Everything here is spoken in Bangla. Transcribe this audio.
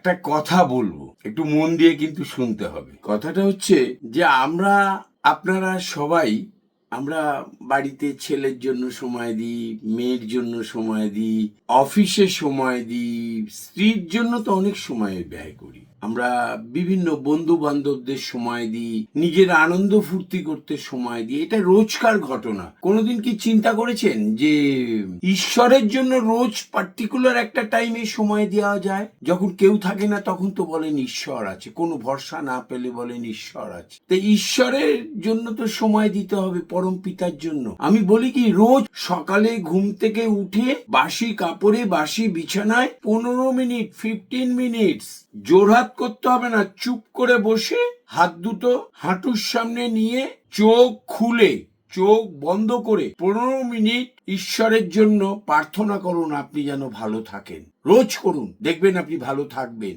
একটা কথা বলব। একটু মন দিয়ে কিন্তু শুনতে হবে। কথাটা হচ্ছে যে আমরা, আপনারা সবাই আমরা বাড়িতে ছেলের জন্য সময় দিই, মেয়ের জন্য সময় দিই, অফিসে সময় দিই, স্ত্রীর জন্য তো অনেক সময় ব্যয় করি। আমরা বিভিন্ন বন্ধু বান্ধবদের সময় দিই, নিজের আনন্দ ফুর্তি করতে সময় দিই। এটা রোজকার ঘটনা। কোনোদিন কি চিন্তা করেছেন যে ঈশ্বরের জন্য রোজ পার্টিকুলার একটা টাইমে সময় দেওয়া যায়? যখন কেউ থাকে না, তখন তো বলেন ঈশ্বর আছে। কোনো ভরসা না পেলে বলেন ঈশ্বর আছে। তো ঈশ্বরের জন্য তো সময় দিতে হবে পরম পিতার জন্য। আমি বলি কি, রোজ সকালে ঘুম থেকে উঠে বাসি কাপড়ে, বাসি বিছানায় পনেরো মিনিট ফিফটিন মিনিটস জোরহাত করতে হবে না, চুপ করে বসে হাত দুটো হাঁটুর সামনে নিয়ে চোখ খুলে, চোখ বন্ধ করে পনেরো মিনিট ঈশ্বরের জন্য প্রার্থনা করুন আপনি যেন ভালো থাকেন। রোজ করুন, দেখবেন আপনি ভালো থাকবেন।